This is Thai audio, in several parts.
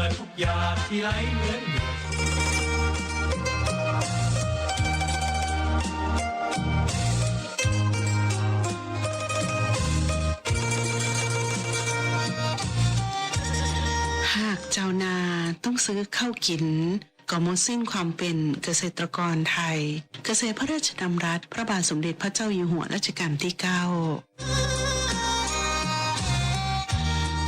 อทุกอย่างที่ไหลเหมือนเหงื่อหากเจ้านาต้องซื้อข้าวกินก็หมดสิ้นความเป็นเกษตรกรไทย เกษตรพระราชดำรัส พระบาทสมเด็จพระเจ้าอยู่หัวรัชกาลที่9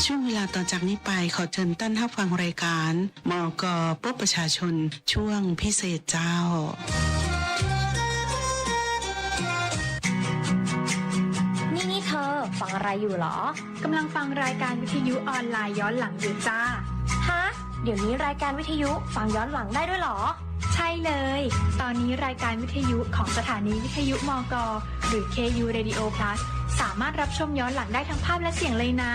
ช่วงเวลาต่อจากนี้ไปขอเชิญตั้นท่าฟังรายการมกปบประชาชนช่วงพิเศษเจ้านี่นี่เธอฟังอะไรอยู่เหรอ กำลังฟังรายการวิทยุออนไลน์ย้อนหลังอยู่จ้า ฮะ เดี๋ยวนี้รายการวิทยุฟังย้อนหลังได้ด้วยเหรอ ใช่เลย ตอนนี้รายการวิทยุของสถานีวิทยุมก หรือ KU Radio Plus สามารถรับชมย้อนหลังได้ทั้งภาพและเสียงเลยนะ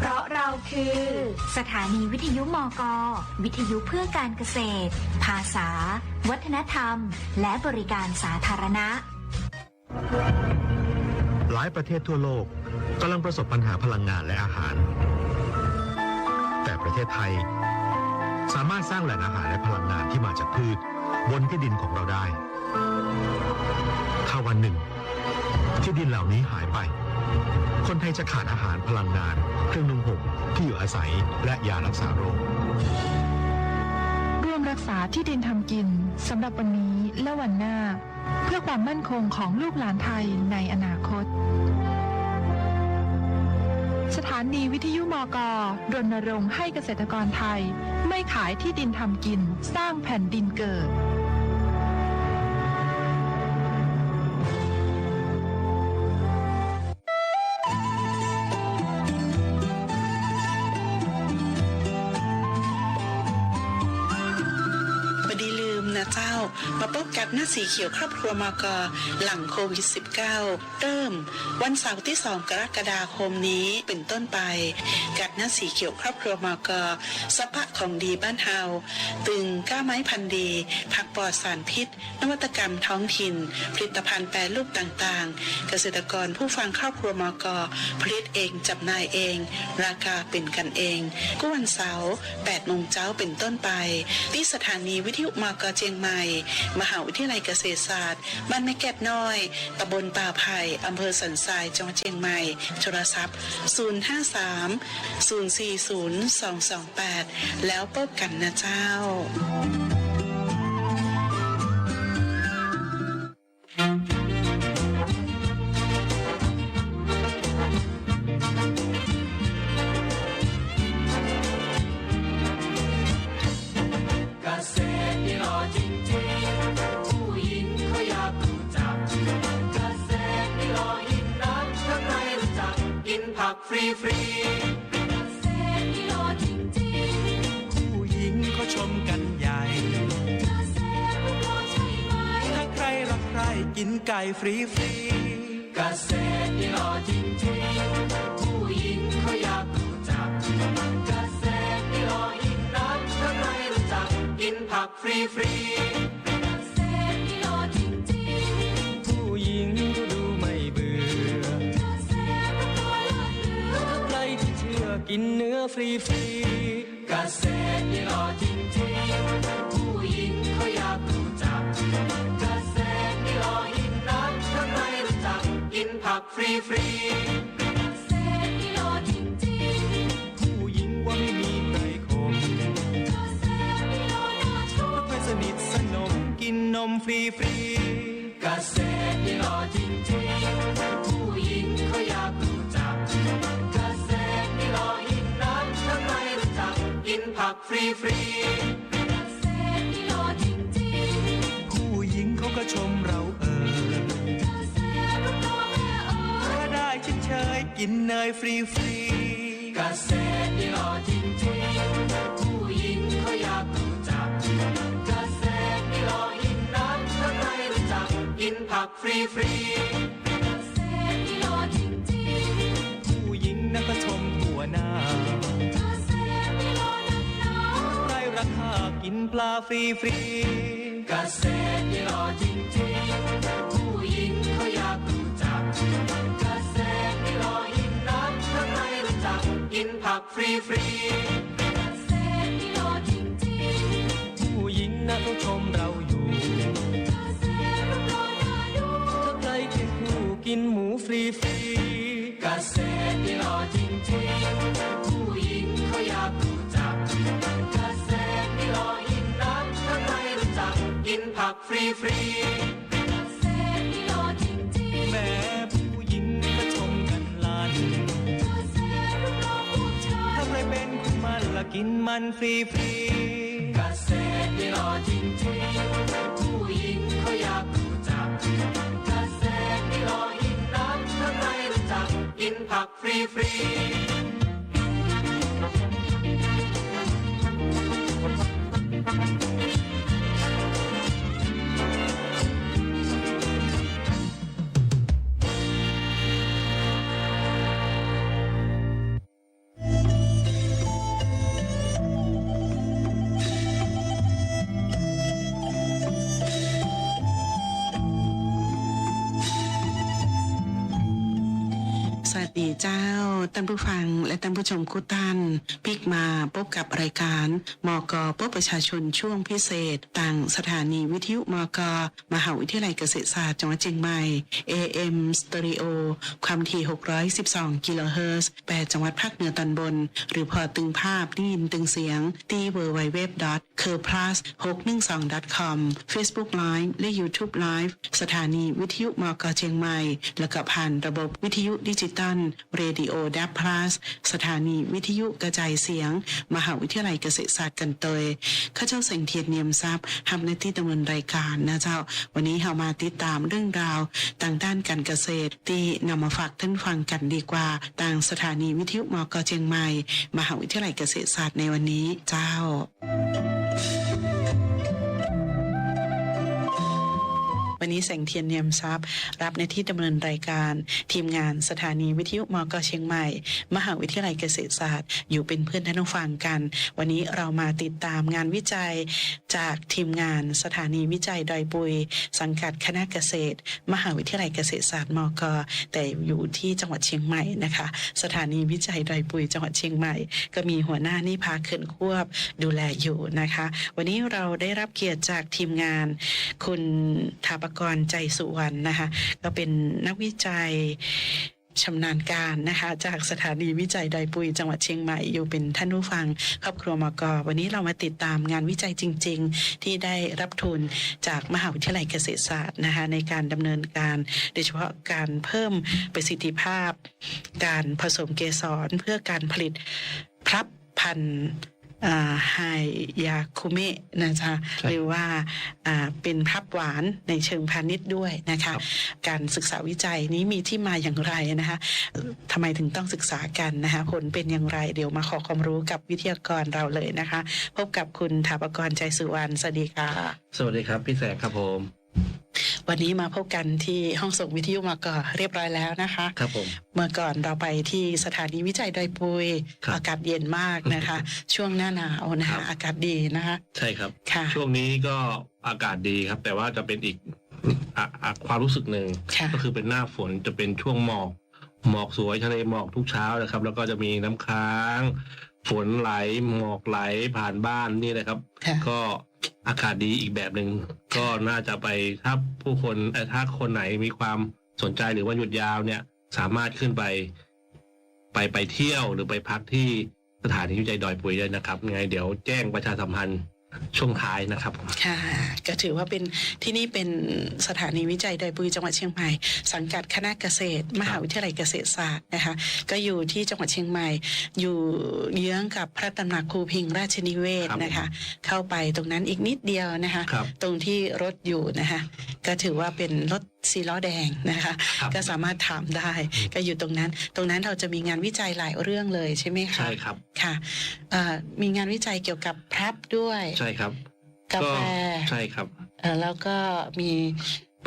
เพราะเราคือ สถานีวิทยุมอกวิทยุเพื่อการเกษตร ภาษา วัฒนธรรม และบริการสาธารณะ หลายประเทศทั่วโลกกำลังประสบปัญหาพลังงานและอาหาร แต่ประเทศไทย สามารถสร้างแหล่งอาหารและพลังงานที่มาจากพืช บนที่ดินของเราได้ ถ้าวันหนึ่ง ที่ดินเหล่านี้หายไป คนไทยจะขาดอาหารพลังงาน เครื่องนุ่งห่มที่อยู่อาศัยและยารักษาโรคร่วมรักษาที่ดินทำกินสำหรับวันนี้และวันหน้า เพื่อความมั่นคงของลูกหลานไทยในอนาคต สถานีวิทยุมกรณรงค์ให้เกษตรกรไทย ไม่ขายที่ดินทำกินสร้างแผ่นดินเกิด กับหน้าสีเขียวครอบครัวมกหลังโควิด -19 เริ่ม วันเสาร์ที่ 2 กรกฎาคมนี้เป็นต้นไป กัดหน้าสีเขียวครอบครัวมกสภะของดีบ้านเฮาตึงก้าไม้พันดี ผักปลอดสารพิษ นวัตกรรมท้องถิ่น ผลิตภัณฑ์แปรรูปต่างๆ เกษตรกรผู้ฟังครอบครัวมกผลิตเองจำหน่ายเอง ราคาเป็นกันเองก็วันเสาร์8โมงเช้าเป็นต้นไป ที่สถานีวิทยุมากเจียงใหม่ มหาวิิทยาลัยเกษตรศาสตร์บ้านแม่แก็บน้อยตำบลป่าไผ่อำเภอสันทรายจังหวัดเชียงใหม่โทรศัพท์ 053 040 228 แล้วพบกันนะเจ้า ไก่ฟรีฟรีเกษตรที่รอจริงๆผู้หญิงเขาอยากรู้จักเกษตรที่รอยิ่งนักถ้าใครรู้จักกินผักฟรีฟรีๆเกษตรี่รอจริงๆผู้หญิงดูไม่เบื่อเกษตรมันเลิศเหลือใครที่เชื่อกินเนื้อฟรีฟรีๆเกษตรที่รอจริง ฟรีฟรีๆเกษตรที่รอจริงๆผู้หญิงว่าไม่มีใครคมเกษตรที่รอน่าชมถ้าใครสนิทสนมกินนมฟรีฟรีๆเกษตรที่รอจริงๆผู้หญิงเขาอยากรู้จักเกษตรที่รอยิ่งนักถ้าใครรู้จักกินผักฟรีฟรีๆ กินเนยฟรีฟรีเกษตรนี่หล่อจริงจริงผู้หญิงเขาอยากรู้จักเกษตรนี่หล่อยิ่งนักถ้าใครรู้จักกินผักฟรีฟรีเกษตรนี่หล่อจริงจริงผู้หญิงนักก็ชมตัวน้าเกษตรนี่หล่นักหนาใครราคากินปลาฟรีฟรีเกษตรนี่หล่อจริง กกินผักฟรีฟรีเกษตรที่รอจริงๆผู้หญิงนะต้องชมเราอยู่เกษตรรอน่าดูถ้าใครกินผู้กินหมูฟรีฟรีเกษตรที่รอจริงๆผู้หญิงเขาอยากรู้จักเกษตรที่รอยิ่งนักถ้าใครรู้จักกินผักฟรีฟรี กินมันฟรีฟรีเกษตรที่รอจริงจริงผู้หญิงเขาอยากรู้จักเกษตรที่รอยิ่งนักถ้าใครรู้จักกินผักฟรีฟรี ท่านผู้ฟังและท่านผู้ชมคู่ตันพิกมาพบกับรายการมกพบประชาชนช่วงพิเศษ ต่างสถานีวิทยุมก มหาวิทยาลัยเกษตรศาสตร์จังหวัดเชียงใหม่ AM Stereo ความถี่ 612 กิโลเฮิรตซ์8จังหวัดภาคเหนือตอนบน หรือพอตึงภาพได้ยินตึงเสียงที่ www c u r plus 612 com Facebook Live และ YouTube Live สถานีวิทยุมกเชียงใหม่ แล้วก็ผ่านระบบวิทยุดิจิตอล Radio d a p Plus สถานีวิทยุกระจายเสียง มหาวิทยาลัยเกษตรศาสตร์กันเตยข้าเจ้าเสียงเทียนเนียมทรัพย์ทำหน้าที่ดำเนินรายการนะเจ้า วันนี้เรามาติดตามเรื่องราวต่างด้านการเกษตร ที่นำมาฝากท่านฟังกันดีกว่า ต่างสถานีวิทยุมกเชียงใหม่ มหาวิทยาลัยเกษตรศาสตร์ในวันนี้เจ้า วันนี้แสงเทียนเนียมทรัพย์ รับในที่ดำเนินรายการ ทีมงานสถานีวิทยุมกเชียงใหม่ มหาวิทยาลัยเกษตรศาสตร์ อยู่เป็นเพื่อนท่านผู้ฟังกัน วันนี้เรามาติดตามงานวิจัย จากทีมงานสถานีวิจัยดอยปุย สังกัดคณะเกษตร มหาวิทยาลัยเกษตรศาสตร์มกแต่อยู่ที่จังหวัดเชียงใหม่นะคะ สถานีวิจัยดอยปุยจังหวัดเชียงใหม่ ก็มีหัวหน้านิพาเขินควบดูแลอยู่นะคะ วันนี้เราได้รับเกียรติจากทีมงาน คุณถาปกรณ์ใจสุวรรณนะคะ ก็เป็นนักวิจัยชำนาญการนะคะ จากสถานีวิจัยดปุยจังหวัดเชียงใหม่อยู่เป็นท่านผู้ฟัง ครอบครัวมกวันนี้เรามาติดตามงานวิจัยจริง ๆ ที่ได้รับทุนจากมหาวิทยาลัยเกษตรศาสตร์นะคะในการดำเนินการ โดยเฉพาะการเพิ่มประสิทธิภาพ การผสมเกสรเพื่อการผลิตพลับพันธุ์ ไฮยาคุเมะนะจ๊ะใช่หรือว่าอ่าเป็นพลับหวานในเชิงพาณิชย์ด้วยนะคะการศึกษาวิจัยนี้มีที่มาอย่างไรนะคะเอ่อทำไมถึงต้องศึกษากันนะคะผลเป็นอย่างไรเดี๋ยวมาขอความรู้กับวิทยากรเราเลยนะคะ พบกับคุณถาปกรณ์ใจสุวรรณสวัสดีค่ะ สวัสดีครับ พี่แสงครับผม วันนี้มาพบกันที่ห้องส่งวิทยุมาก่อเรียบร้อยแล้วนะคะครับผมเมื่อก่อนเราไปที่สถานีวิจัยดอยปุยครับอากาศเย็นมากนะคะ ช่วงหน้าหนาวนะครัคะบอากาศดีนะคะ ใช่ครับค่ะช่วงนี้ก็อากาศดีครับ แต่ว่าจะเป็นอีกอะอะความรู้สึกหนึ่งค่ะก็คือเป็นหน้าฝนจะเป็นช่วงหมอกหมอกสวยทะเลหมอกทุกเช้านะครับ แล้วก็จะมีน้ำค้าง ฝนไหลหมอกไหลผ่านบ้านนี่นะครับค่ะก็ อากาศดีอีกแบบหนึ่งก็น่าจะไปถ้าผู้คนถ้าคนไหนมีความสนใจหรือว่าหยุดยาวเนี่ย สามารถขึ้นไป ไปไปเที่ยวหรือไปพักที่สถานีวิจัยดอยปุ๋ยได้นะครับไงเดี๋ยวแจ้งประชาสัมพันธ์ ช่วงท้ายนะครับ ค่ะ ก็ถือว่าเป็นที่นี่เป็นสถานีวิจัยดอยปุยจังหวัดเชียงใหม่ สังกัดคณะเกษตร มหาวิทยาลัยเกษตรศาสตร์นะคะก็อยู่ที่จังหวัดเชียงใหม่ อยู่เยื้องกับพระตำหนักครูพิงราชนิเวศครับนะคะ เข้าไปตรงนั้นอีกนิดเดียวนะคะ ครับ ตรงที่รถอยู่นะคะ ก็ถือว่าเป็นรถสีล้อแดงนะคะครับก็สามารถถามได้ก็อยู่ตรงนั้น ตรงนั้นเราจะมีงานวิจัยหลายเรื่องเลยใช่ไหมคะใช่ครับค่ะเอ่อมีงานวิจัยเกี่ยวกับพรับด้วยใช่ครับกาแฟใช่ครับเอ่อแล้วก็มี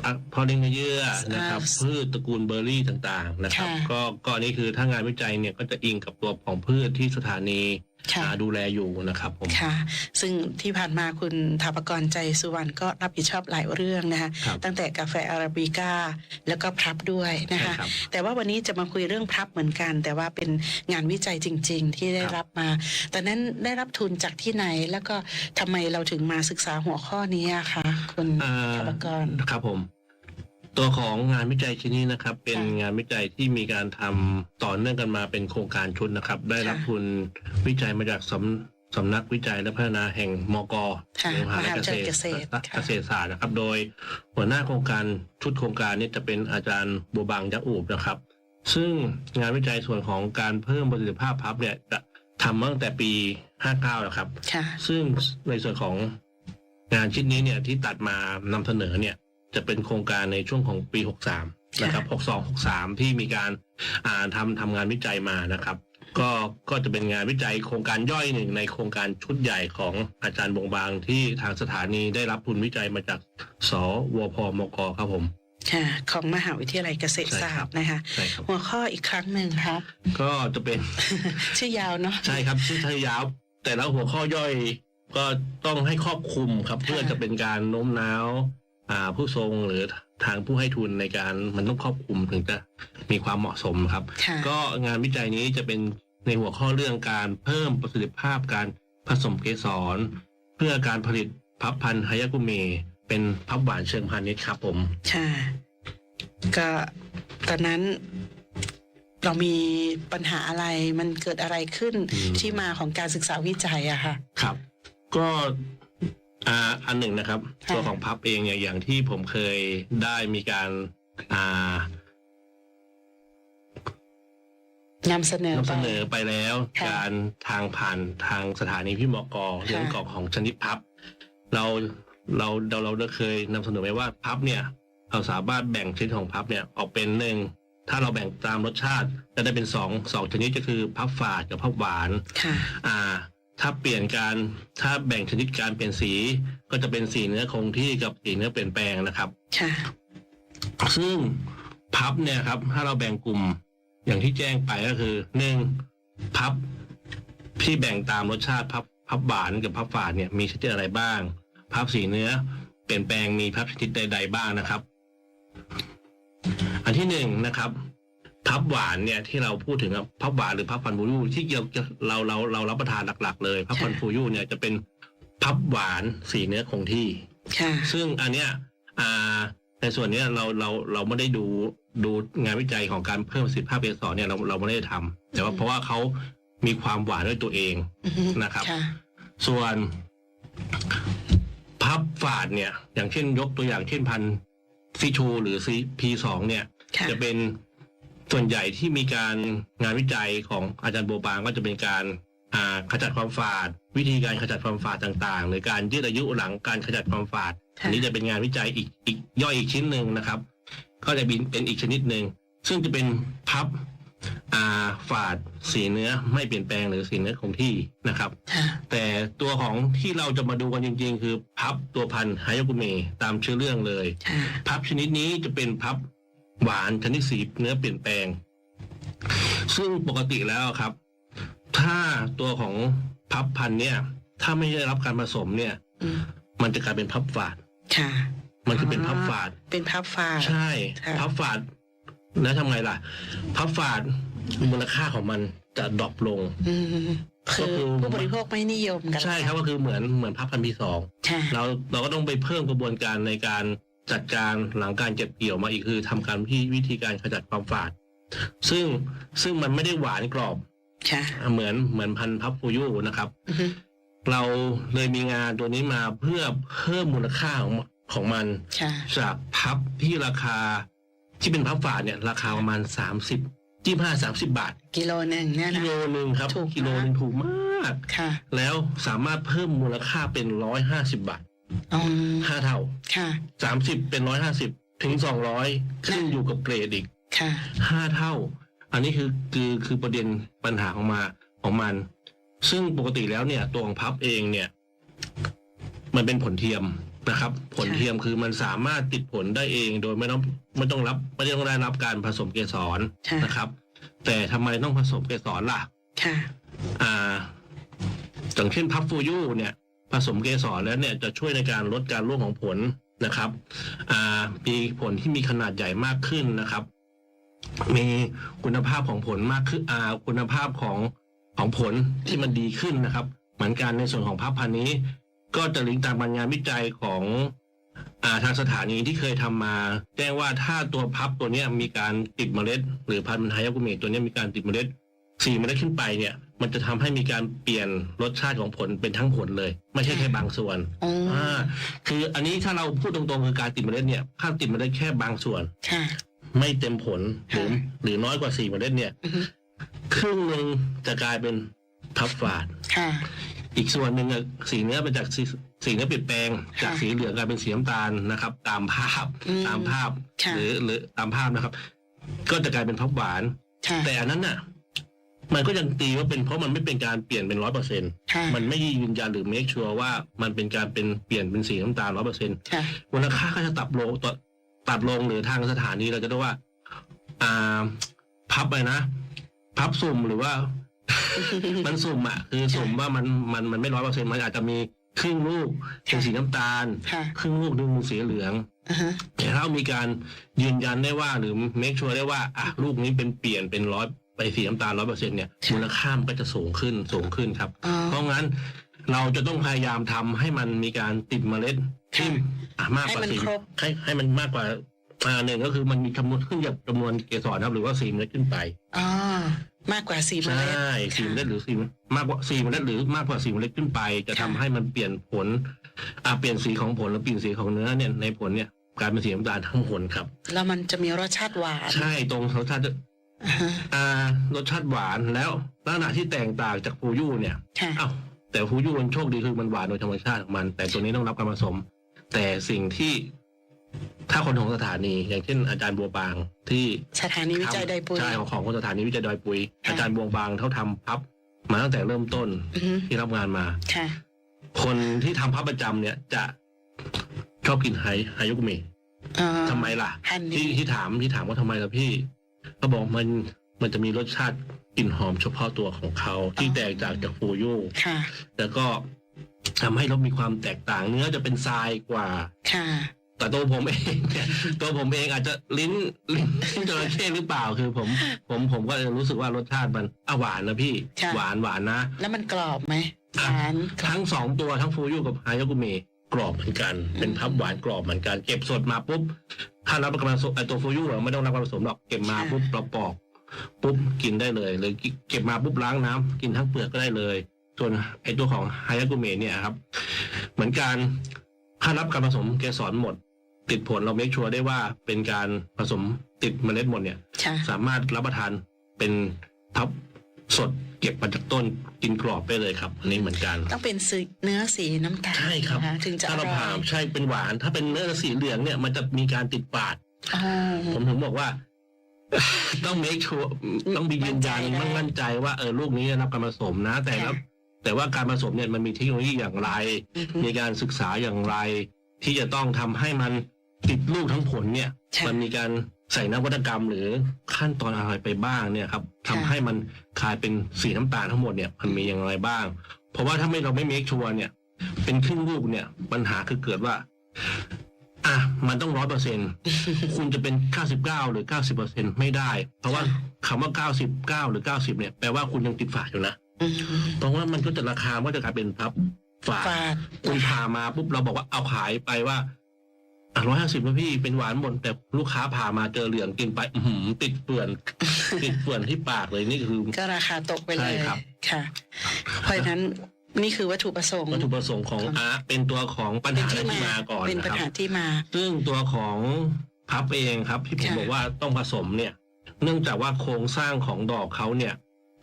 อะพอเลี้ยงเยื่อนะครับอ่าพืชตระกูลเบอร์รี่ต่างๆนะครับค่ะก็ก็อันนี่คือถ้างานวิจัยเนี่ยก็จะอิงกับตัวของพืชที่สถานีค่ะอ่า ดูแลอยู่นะครับผมค่ะ ซึ่งที่ผ่านมาคุณถาปกรใจสุวรรณก็รับผิดชอบหลายเรื่องนะคะครับตั้งแต่กาแฟอาราบิก้าแล้วก็พลับด้วยนะคะใช่ครับแต่ว่าวันนี้จะมาคุยเรื่องพลับเหมือนกัน แต่ว่าเป็นงานวิจัยจริง ๆ ที่ได้ครับรับมาแต่นั้นได้รับทุนจากที่ไหนแล้วก็ทำไมเราถึงมาศึกษาหัวข้อนี้อะคะคุณอ่าถาปกรครับผม ตัวของงานวิจัยชิ้นนี้นะครับ เป็นค่ะงานวิจัยที่มีการทำต่อเนื่องกันมาเป็นโครงการชุดนะครับ ได้รับค่ะทุนวิจัยมาจากสำสำนักวิจัยและพัฒนาแห่งมกค่ะหรือมหาวิทยาลัยมหาวิทยาลัยเกเกษษตตรรค่ะเกษตรศาสตร์นะครับ โดยหัวหน้าโครงการชุดโครงการนี้จะเป็นอาจารย์บัวบางยักษ์อูบนะครับ ซึ่งงานวิจัยส่วนของการเพิ่มประสิทธิภาพพับเนี่ยจะทำมาตั้งแต่ปี 59 แล้วครับค่ะซึ่งในส่วนของงานชิ้นนี้เนี่ยที่ตัดมานำเสนอเนี่ย จะเป็นโครงการในช่วงของปี 63 นะครับ 62 63 ที่มีการอ่าทำทำงานวิจัยมานะครับ ก็ก็จะเป็นงานวิจัยโครงการย่อยหนึ่งในโครงการชุดใหญ่ของอาจารย์บงบางที่ทางสถานีได้รับทุนวิจัยมาจาก สวพมกครับผมค่ะของมหาวิทยาลัยเกษตรศาสตร์นะคะใช่ครับหัวข้ออีกครั้งหนึ่งครับ ก็จะเป็นชื่อยาวเนาะใช่ครับชื่อทยาว แต่แล้วหัวข้อย่อยก็ต้องให้ครอบคลุมครับเพื่อจะเป็นการโน้มน้าวอ่า ผู้ทรงหรือทางผู้ให้ทุนในการมันต้องครอบคลุมถึงจะมีความเหมาะสมครับค่ะก็งานวิจัยนี้จะเป็นในหัวข้อเรื่องการเพิ่มประสิทธิภาพการผสมเกสร เพื่อการผลิตพับพันธุ์ไฮยากุเม เป็นพับหวานเชิงพาณิชย์ครับผมค่ะก็ตอนนั้นเรามีปัญหาอะไรมันเกิดอะไรขึ้นอืมที่มาของการศึกษาวิจัยอะค่ะ ครับ ก็ อ่าอันหนึ่งนะครับ ค่ะ ตัวของพับเองเนี่ยอย่างที่ผมเคยได้มีการอ่านำเสนอนำไป เสนอไปแล้ว ค่ะการทางผ่านทางสถานีพี่มกเรื่องกล่องของชนิดพับ เราเราเราเราได้เคยนำเสนอไปว่าพับเนี่ยเราสามารถแบ่งชนิดของพับเนี่ยออกเป็นหนึ่งถ้าเราแบ่งตามรสชาติจะได้เป็นสองสองชนิดก็คือพับฝาดกับพับหวาน ค่ะ อ่า ถ้าเปลี่ยนการถ้าแบ่งชนิดการเปลี่ยนสี ก็จะเป็นสีเนื้อคงที่กับสีเนื้อเปลี่ยนแปลงนะครับ ค่ะ ซึ่งพับเนี่ยครับ ถ้าเราแบ่งกลุ่มอย่างที่แจ้งไปก็คือหนึ่งพับที่แบ่งตามรสชาติพับพับหวานกับพับฝาดเนี่ยมีชนิดอะไรบ้าง พับสีเนื้อ เปลี่ยนแปลงมีพับชนิดใด ๆ บ้างนะครับ อันที่หนึ่งนะครับ พับหวานเนี่ยที่เราพูดถึงอะพับหวานหรือพับฟันฟูยูที่เกี่ยวกับเราเราเรารับประทานหลัก ๆ เลยพับฟันฟูยูเนี่ยจะเป็นพับหวานสีเนื้อคงที่ค่ะซึ่งอันเนี้ยอ่าในส่วนเนี้ยเราเราเราไม่ได้ดูดูงานวิจัยของการเพิ่มประสิทธิภาพเกสรเนี่ยเราเราไม่ได้ทำแต่ว่าอืมเพราะว่าเขามีความหวานด้วยตัวเองอือฮึนะครับค่ะส่วนพับฝาดเนี่ย อย่างเช่นยกตัวอย่างเช่นพันซีชูหรือซีพีสองเนี่ยค่ะจะเป็น ส่วนใหญ่ที่มีการงานวิจัยของอาจารย์โบบางก็จะเป็นการอ่าขจัดความฝาด วิธีการขจัดความฝาดต่างๆ หรือการยืดอายุหลังการขจัดความฝาดค่ะอันนี้จะเป็นงานวิจัยอีกอีกย่อยอีกชิ้นหนึ่งนะครับ ก็จะเป็นเป็นอีกชนิดหนึ่งซึ่งจะเป็นพับอ่าฝาดสีเนื้อไม่เปลี่ยนแปลงหรือสีเนื้อคงที่นะครับค่ะแต่ตัวของที่เราจะมาดูกันจริง ๆ คือพับตัวพันธุ์ไฮยากุเมตามชื่อเรื่องเลยค่ะพับชนิดนี้จะเป็นพับ หวานชนิดสีเนื้อเปลี่ยนแปลง ซึ่งปกติแล้วครับ ถ้าตัวของพับพันธุ์เนี่ย ถ้าไม่ได้รับการผสมเนี่ยอืมมันจะกลายเป็นพับฝาดค่ะ มันคือเป็นพับฝาด เป็นพับฟ้าใช่ค่ะพับฝาด แล้วทำไงล่ะ พับฝาดมูลค่าของมันจะดรอปลงอืมคือก็คือผู้บริโภคไม่นิยมกัน ใช่ครับก็คือเหมือนเหมือนพับพันธุ์ที่สองค่ะเราเราก็ต้องไปเพิ่มกระบวนการในการ จัดการหลังการเก็บเกี่ยวมาอีกคือทำการที่วิธีการขจัดความฝาด ซึ่งซึ่งมันไม่ได้หวานกรอบค่ะเหมือนเหมือนพันธุ์พับฟูยูนะครับอือฮึเราเลยมีงานตัวนี้มาเพื่อเพิ่มมูลค่าของของมันค่ะจากพับที่ราคาที่เป็นพับฝาดเนี่ย ราคาประมาณสามสิบยี่ห้าสามสิบาท กิโลหนึ่งเนี่ยกินะโลหนึ่งครับถูกกิโลหนึ่งถูกมากค่ะ แล้วสามารถเพิ่มมูลค่าเป็นร้อยห้าสิบบาทอืม ห้าเท่าค่ะสามสิบเป็นร้อยห้าสิบถึงสองร้อยขึ้นอยู่กับเกรดอีกค่ะห้าเท่า อันนี้คือคือคือประเด็นปัญหาของมาของมัน ซึ่งปกติแล้วเนี่ยตัวของพับเองเนี่ย มันเป็นผลเทียมนะครับ ผลค่ะเทียมคือมันสามารถติดผลได้เองโดยไม่ต้องไม่ต้องรับ ไม่ต้องได้รับการผสมเกสรค่ะนะครับ แต่ทำไมต้องผสมเกสรล่ะ ค่ะ อ่าอย่างเช่นพับฟูยูเนี่ย ผสมเกสรแล้วเนี่ยจะช่วยในการลดการร่วงของผลนะครับมีผลที่มีขนาดใหญ่มากขึ้นนะครับ มีคุณภาพของผลมากขึ้นคุณภาพของของผลที่มันดีขึ้นนะครับ เหมือนกันในส่วนของพับพันนี้ ก็จะลิงก์ตามงานวิจัยของอาทางสถานีที่เคยทำมาแจ้งว่าถ้าตัวพับตัวนี้มีการติดเมล็ด หรือพันธุ์ไฮยากุเมะตัวนี้มีการติดเมล็ด สี่เมล็ดขึ้นไปเนี่ย มันจะทำให้มีการเปลี่ยนรสชาติของผลเป็นทั้งผลเลย ไม่ใช่แค่บางส่วนอ๋อออ่าคืออันนี้ถ้าเราพูดตรงๆคือการติดเมล็ดเนี่ยถ้าติดเมล็ดแค่บางส่วน ค่ะ ไม่เต็มผลหรือค่ะ หรือน้อยกว่าสี่เมล็ดเนี่ย อือฮึครึ่งหนึ่งจะกลายเป็นพับฝาด ค่ะ อีกส่วนหนึ่งอะสีเนื้อเป็นจากสีสีเนื้อเปลี่ยนแปลงค่ะจากสีเหลืองกลายเป็นสีน้ำตาลนะครับ ตามภาพอืมตามภาพค่ะ หรือหรือตามภาพนะครับ ก็จะกลายเป็นพับหวาน ค่ะ แต่อันนั้นน่ะ มันก็ยังตีว่าเป็นเพราะมันไม่เป็นการเปลี่ยนเป็นร้อยเปอร์เซ็นค่ะมันไม่ยืนยันหรือเมคชัวร์ว่ามันเป็นการเป็นเปลี่ยนเป็นสีน้ำตาลร้อยเปอร์เซ็นค่ะมูลค่าก็จะตัดลงตัดตัดลงหรือทางสถานีเราจะเรียกว่า อ่า พับไปนะ พับสุ่มหรือว่า มันสุ่มอะ คือสุ่มว่ามันมันมันไม่ร้อยเปอร์เซ็นมันอาจจะมีครึ่งลูกเป็นสีน้ำตาลค่ะครึ่งลูกหนึงเป็นสีเหลืองอ่าฮะแต่ถ้ามีการยืนยันได้ว่าหรือเมคชัวร์ได้ว่า อะลูกนี้เป็นเปลี่ยนเป็นร้อย ไปสีน้ำตาลร้อยเปอร์เซ็นเนี่ยมูลค่ามันก็จะสูงขึ้นสูงขึ้นครับ อ๋อ เพราะงั้นเราจะต้องพยายามทำให้มันมีการติดเมล็ดที่อะมากกว่าให้มันสีครบ ให้ให้มันมากกว่าอ่าหนึ่งก็คือมันมีจำนวนขึ้นจากจำนวนเกสรครับหรือว่าสีเมล็ดขึ้นไปอ๋อมากกว่าสี่เมใชล็ด่สีเมล็ดหรือสีมากกว่าสีเมล็ดหรือมากกว่าสีเมล็ดขึ้นไป จะทำค่ะ ให้มันเปลี่ยนผลอ่าเปลี่ยนสีของผลหรือเปลี่ยนสีของเนื้อเนี่ยในผลเนี่ยกลายเป็นสีน้ำตาลทั้งผลครับ แล้วมันจะมีรสชาติหวาน ใช่ตรงรสชาติ อ่าฮะอ่ารสชาติหวานแล้วลักษณะที่แตกต่างจากฟูยูเนี่ยค่ะ อ้าวแต่ฟูยูมันโชคดีคือมันหวานโดยธรรมชาติของมัน แต่ตัวนี้ต้องรับการผสม แต่สิ่งที่ถ้าคนของสถานี อย่างเช่นอาจารย์บัวบางที่สถานีวิจัยไดปุย ใช่ของของคนสถานีวิจัยดอยปุย ค่ะ อาจารย์บัวบางเขาทำพับมาตั้งแต่เริ่มต้นอือฮึที่รับงานมา ค่ะ คนที่ทำพับประจำเนี่ยจะชอบกินไฮไฮยุกเมะอ่าทำไมล่ะ ฮันที่นี่ที่ถามที่ถามว่าทำไมล่ะพี่ เขาบอกมันมันจะมีรสชาติกลิ่นหอมเฉพาะตัวของเขาที่แตกต่างจากฟูยูค่ะ แล้วก็ทำให้รสมีความแตกต่างเนื้อจะเป็นทรายกว่า ค่ะ แต่ตัวผมเองเนี่ยตัวผมเองอาจจะลิ้นลิ้นลิ้นจระเข้หรือเปล่าคือผม ผมผมก็รู้สึกว่ารสชาติมันอะหวานนะพี่ค่ะหวานหวานนะ แล้วมันกรอบไหมหวานกรอบทั้งสองตัวทั้งฟูยูกับฮายากุเมะ กรอบเหมือนกัน เป็นพับหวานกรอบเหมือนกันเก็บสดมาปุ๊บ ถ้ารับประกันไอตัวฟูยูเราไม่ต้องรับการผสมหรอกเก็บมาปุ๊บเราปอกปุ๊บกินได้เลยหรือเก็บมาปุ๊บล้างน้ำกินทั้งเปลือกก็ได้เลย ส่วนไอตัวของฮายากุเมะเนี่ยครับ เหมือนการถ้ารับการผสมเกสรหมด ติดผลเราเมคชัวร์ได้ว่าเป็นการผสมติดเมล็ดหมดเนี่ยค่ะสามารถรับประทานเป็นพับ สดเก็บมาจากต้นกินกรอบได้เลยครับ อันนี้เหมือนกันต้องเป็นสีเนื้อสีน้ำตาลใช่ครับนะคะถึงจะอถ้าเราร่อผ่ายใช่เป็นหวาน ถ้าเป็นเนื้อสีเหลืองเนี่ยมันจะมีการติดปาดอ๋อผมถึงบอกว่า ต้องเมคชัวร์ต้องมียืนยันมั่นใจได้ต้องมั่นใจว่าเออลูกนี้ได้รับการผสมนะ แต่แล้วค่ะแต่ว่าการผสมเนี่ยมันมีเทคโนโลยีอย่างไร อือฮึ มีการศึกษาอย่างไร ที่จะต้องทำให้มันติดลูกทั้งผลเนี่ย ค่ะ มันมีการ ใส่นวัตกรรมหรือขั้นตอนอะไรไปบ้างเนี่ยครับทำค่ะให้มันกลายเป็นสีน้ำตาลทั้งหมดเนี่ยมันมีอย่างไรบ้าง เพราะว่าถ้าไม่เราไม่เมคชัวร์เนี่ย เป็นครึ่งลูกเนี่ยปัญหาคือเกิดว่า อะมันต้องร้อยเปอร์เซ็นคุณจะเป็นเก้าสิบเก้าหรือเก้าสิบเปอร์เซ็นไม่ได้ เพราะว่าคำว่าเก้าสิบเก้าหรือเก้าสิบเนี่ยแปลว่าคุณยังติดฝาดอยู่นะอืมเพราะว่ามันก็จะราคาก็จะกลายเป็นพับฝาดฝาดคุณพามาปุ๊บเราบอกว่าเอาขายไปว่า ร้อยห้าสิบนะพี่เป็นหวานหมดแต่ลูกค้าพามาเจอเหลืองกินไปอื้อหือติดเปื่อน ติดเปื่อนที่ปากเลยนี่คือ ก็ราคาตกไปเลใช่ยครับ ค่ะ เพราะฉะนั้นนี่คือวัตถุประสงค์ วัตถุประสงค์ของอาเป็นตัวของปัญเป็นหาที่ที่มามาก่อนเป็นนะปัญครับหาที่มา ซึ่งตัวของพับเองครับที่ผมค่ะ บอกว่าต้องผสมเนี่ย เนื่องจากว่าโครงสร้างของดอกเขาเนี่ย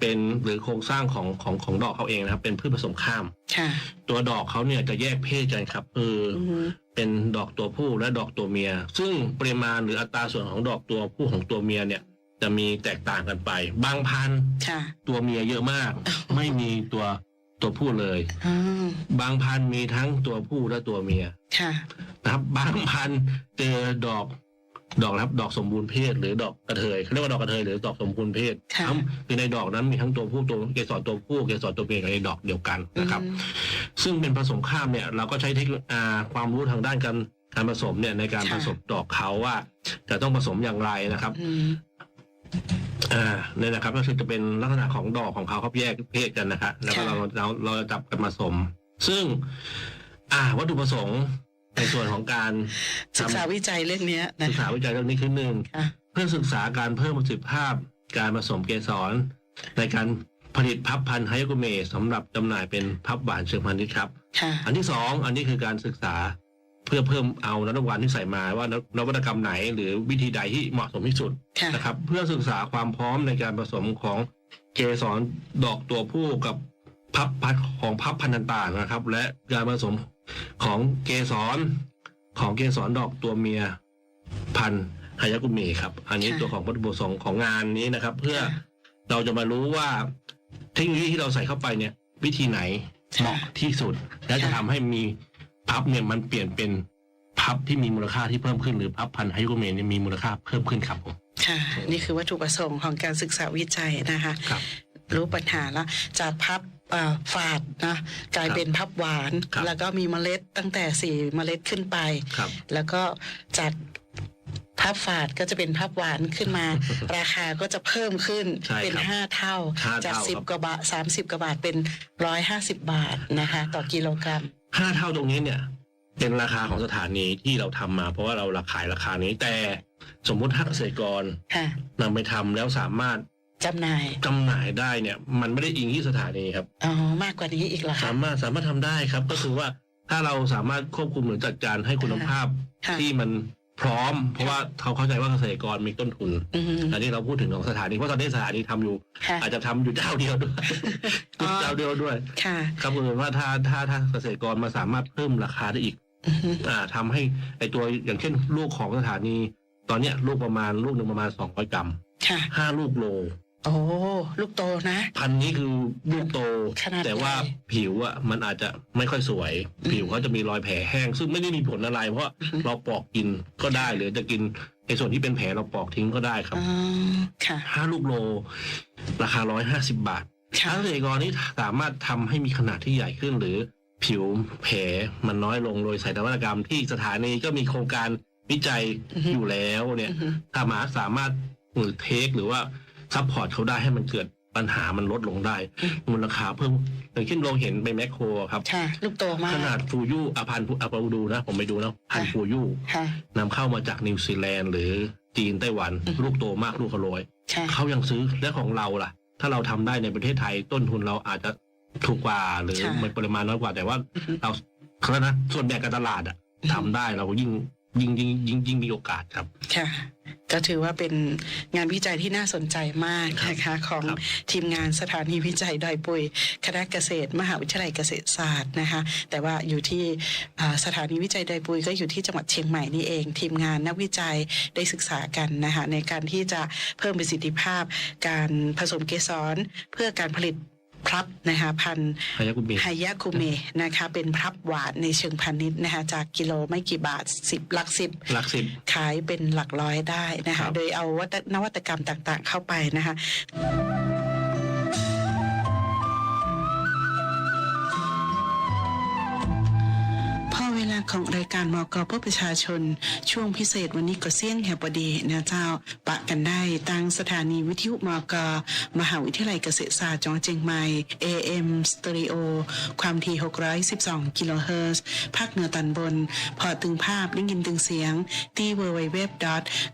เป็นหรือโครงสร้างของของของดอกเขาเองนะครับ เป็นพืชผสมข้าม ค่ะ ตัวดอกเขาเนี่ยจะแยกเพศกันครับคือออือฮึเป็นดอกตัวผู้และดอกตัวเมีย ซึ่งปริมาณหรืออัตราส่วนของดอกตัวผู้ของตัวเมียเนี่ย จะมีแตกต่างกันไป บางพันธุ์ค่ะตัวเมียเยอะมาก ไม่มีตัวตัวผู้เลยอ๋อบางพันธุ์มีทั้งตัวผู้และตัวเมียค่ะ นะครับ บางพันธุ์เจอดอก ดอกนะครับดอกสมบูรณ์เพศหรือดอกกระเทยเขาเรียกว่าดอกกระเทยหรือดอกสมบูรณ์เพศค่ะทั้งคือในดอกนั้นมีทั้งตัวผู้ตัวเกสรตัวผู้เกสรตัวเมียอยู่ในดอกเดียวกันนะครับ อืม ซึ่งเป็นผสมข้ามเนี่ยเราก็ใช้เทคโนอ่าความรู้ทางด้านการการผสมเนี่ยในการค่ะ ผสมดอกเขาว่าจะต้องผสมอย่างไรนะครับ อืม อ่าเนี่ยนะครับก็คือจะเป็นลักษณะของดอกของเขาเขาแยกเพศกันนะครับแล้วก็ค่ะ เราเราเราจะจับกันผสม ซึ่ง อ่าวัตถุประสงค์ ในส่วนของการศึกษาทำวิจัยเรื่องเนี้ยนะศึกษาวิจัยเรื่องนี้คือหนึ่งค่ะเพื่อศึกษาการเพิ่มประสิทธิภาพ การผสมเกสร ในการผลิตพับพันธุ์ไฮยากุเมสำหรับจำหน่ายเป็นพับหวานเชิงพาณิชย์ครับค่ะอันที่สองอันนี้คือการศึกษาเพื่อเพิ่มเอานวัตกรรมที่ใส่มาว่านนวัตกรรมไหน หรือวิธีใดที่เหมาะสมที่สุดค่ะนะครับ เพื่อศึกษาความพร้อมในการผสมของเกสรดอกตัวผู้กับพับพันธุ์ของพับพันธุ์ต่างๆนะครับ และการผสม ของเกสรของเกสรดอกตัวเมียพันธุ์ฮายากุเมะครับ อันนี้ค่ะตัวของวัตถุประสงค์ของงานนี้นะครับ เพื่อค่ะเราจะมารู้ว่าเทคโนโลยีที่เราใส่เข้าไปเนี่ย วิธีไหนเหมาะที่สุด และจะทำให้มีพับเนี่ยมันเปลี่ยนเป็นพับที่มีมูลค่าที่เพิ่มขึ้นหรือพับพันธุ์ไฮโกเมนเนี่ยมีมูลค่าเพิ่มขึ้นครับผมค่ะ นี่คือวัตถุประสงค์ของการศึกษาวิจัยนะคะครับรู้ปัญหาแล้วจากพับเอ่อ ฝาดนะกลายเป็นพับหวาน ครับแล้วก็มีเมล็ดตั้งแต่สี่เมล็ดขึ้นไป ครับ แล้วก็จากพับฝาดก็จะเป็นพับหวานขึ้นมา ราคาก็จะเพิ่มขึ้นใช่เป็นครับห้าเท่า ห้าจากเท่าสิบครับ กว่าบาทสามสิบกว่าบาทเป็นร้อยห้าสิบบาทนะคะ ต่อกิโลกรัม ห้าเท่าตรงนี้เนี่ย เป็นราคาของสถานีที่เราทำมา เพราะว่าเราราขายราคานี้แต่สมมุติถ้าเกษตรกรค่ะ นำไปทำแล้วสามารถ จำหน่ายจำหน่ายได้เนี่ย มันไม่ได้อิงที่สถานีครับอ๋อมากกว่านี้อีกเหรอคะ สามารถสามารถทำได้ครับ ก็คือว่าถ้าเราสามารถควบคุมหรือจัดการให้คุณภาพค่ะ ที่มันพร้อม เพราะว่าเขาเข้าใจว่าเกษตรกรมีต้นทุน อืมอันนี้เราพูดถึงของสถานีเพราะตอนนี้สถานีทำอยู่ ค่ะ อาจจะทำอยู่เจ้าเดียวด้วยอ๋อ เจ้าเดียวด้วย ค่ะครับคือว่าถ้าถ้าถ้าเกษตรกรมาสามารถเพิ่มราคาได้อีก อือฮึอ่าทำให้ไอตัวอย่างเช่นลูกของสถานี ตอนเนี้ยลูกประมาณลูกหนึ่งประมาณสองร้อยกรัมค่ะ ห้าลูกโล โอ้ลูกโตนะ พันธุ์นี้คือลูกโต ขนาดแต่ว่าใหญ่ ผิวอะมันอาจจะไม่ค่อยสวยอืมผิวเขาจะมีรอยแผลแห้ง ซึ่งไม่ได้มีผลอะไร เพราะอือฮึเราปอกกินก็ได้หรือจะกินในส่วนที่เป็นแผลเราปอกทิ้งก็ได้ครับอ๋อค่ะ ห้าลูกโล ราคาร้อยห้าสิบบาท ค่ะถ้าเกษตรกรนี่สามารถทำให้มีขนาดที่ใหญ่ขึ้น หรือผิวแผลมันน้อยลงโดยใส่นวัตกรรมที่สถานีก็มีโครงการวิจัยอือฮึ อยู่แล้วเนี่ยอือฮึสามารถสามารถหรือเทคหรือว่า ซัพพอร์ตเขาได้ให้มันเกิดปัญหามันลดลงได้ มูลค่าเพิ่มอย่างเช่นเราเห็นไปแมคโครครับค่ะลูกโตมากขนาดฟูยูอพันธ์อปาดูนะ ผมไปดูนะพันธุ์ฟูยูค่ะนำเข้ามาจากนิวซีแลนด์หรือจีนไต้หวันอือฮึลูกโตมากลูกขโรยค่ะเขายังซื้อและของเราล่ะ ถ้าเราทำได้ในประเทศไทยต้นทุนเราอาจจะถูกกว่าหรือค่ะมันปริมาณน้อยกว่าแต่ว่าอือฮึเราเขาเรียกนะส่วนแบ่งการตลาดอะอือฮึทำได้เรายิ่งยิ่งยิ่งยิ่งยิ่งมีโอกาสครับค่ะ ก็ถือว่าเป็นงานวิจัยที่น่าสนใจมากนะคะของครับทีมงานสถานีวิจัยดอยปุยคณะเกษตร มหาวิทยาลัยเกษตรศาสตร์นะคะ แต่ว่าอยู่ที่อ่าสถานีวิจัยดอยปุยก็อยู่ที่จังหวัดเชียงใหม่นี่เอง ทีมงานนักวิจัยได้ศึกษากันนะคะในการที่จะเพิ่มประสิทธิภาพการผสมเกสรเพื่อการผลิต พลับนะคะพันธุ์ฮายากุมิไฮยาคุเมะนะคะเป็นพลับหวานในเชิงพาณิชย์นะคะจากกิโลไม่กี่บาทสิบหลักสิบหลักสิบ ขายเป็นหลักร้อยได้นะครัคะบ โดยเอาวัตนวัตกรรมต่างๆเข้าไปนะคะ ของรายการมกเพื่อประชาชน ช่วงพิเศษวันนี้ก็เสี่ยงแหบดีนะเจ้า ปะกันได้ตั้งสถานีวิทยุมก มหาวิทยาลัยเกษตรศาสตร์จังหวัดเชียงใหม่ AM Stereo ความถี่ 612 กิโลเฮิรตซ์ภาคเหนือตอนบน พอตึงภาพได้ยินตึงเสียง ที่ www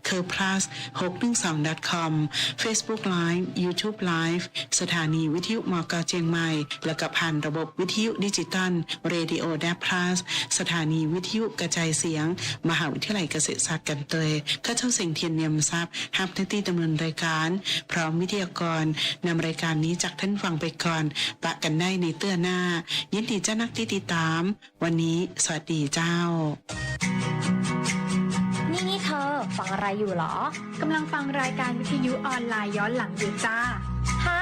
c u r plus 612 com Facebook Live YouTube Live สถานีวิทยุมกเชียงใหม่ และกับผ่านระบบวิทยุดิจิตอล Radio d a Plus สถานีวิทยุกระจายเสียง มหาวิทยาลัยเกษตรศาสตร์กันเตยข้าเจ้าเสียงเทียนเนียมทรัพย์ฮับหน้าที่ดำเนินรายการ พร้อมวิทยากรนำรายการนี้จากท่านฟังไปก่อนปะกันได้ในเตื้อหน้า ยินดีเจ้านักที่ติดตาม วันนี้สวัสดีเจ้านี่นี่เธอฟังอะไรอยู่เหรอกำลังฟังรายการวิทยุออนไลน์ย้อนหลังอยู่จ้าฮะ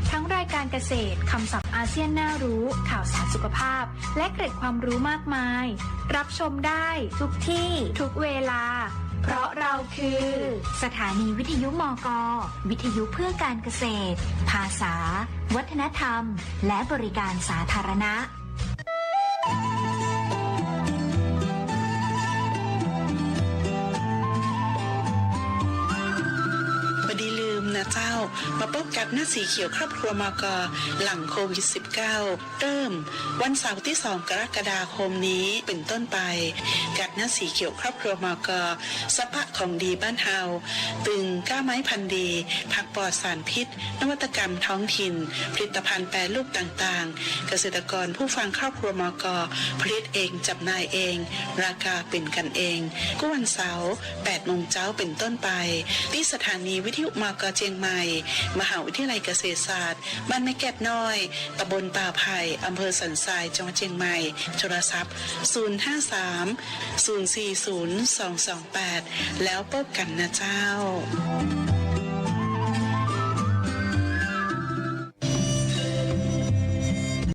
้ง รายการเกษตร คำศัพท์อาเซียนน่ารู้ ข่าวสารสุขภาพ และเกร็ดความรู้มากมาย รับชมได้ทุกที่ทุกเวลา เพราะเราคือ สถานีวิทยุมก วิทยุเพื่อการเกษตร ภาษา วัฒนธรรม และบริการสาธารณะ นะเจ้า มาพบกับหน้าสีเขียวครอบครัวมกหลังโควิด -19 เริ่ม วันเสาร์ที่ 2 กรกฎาคมนี้เป็นต้นไป กับหน้าสีเขียวครอบครัวมกสภาของดีบ้านเฮาตึงก้าไม้พันธุ์ดี ผักปลอดสารพิษ นวัตกรรมท้องถิ่น ผลิตภัณฑ์แปรรูปต่างๆ เกษตรกรผู้ฟังครอบครัวมกผลิตเองจับนายเอง ราคาเป็นกันเองก็วันเสาร์8โมงเช้าเป็นต้นไป ที่สถานีวิทยุมกเจียงใหม่ มหาวิทยาลัยเกษตรศาสตร์ บ้านแม่แก็บน้อย ตำบลป่าไผ่อำเภอสันทรายจังหวัดเชียงใหม่ โทรศัพท์ 053 040 228 แล้วพบกันนะเจ้า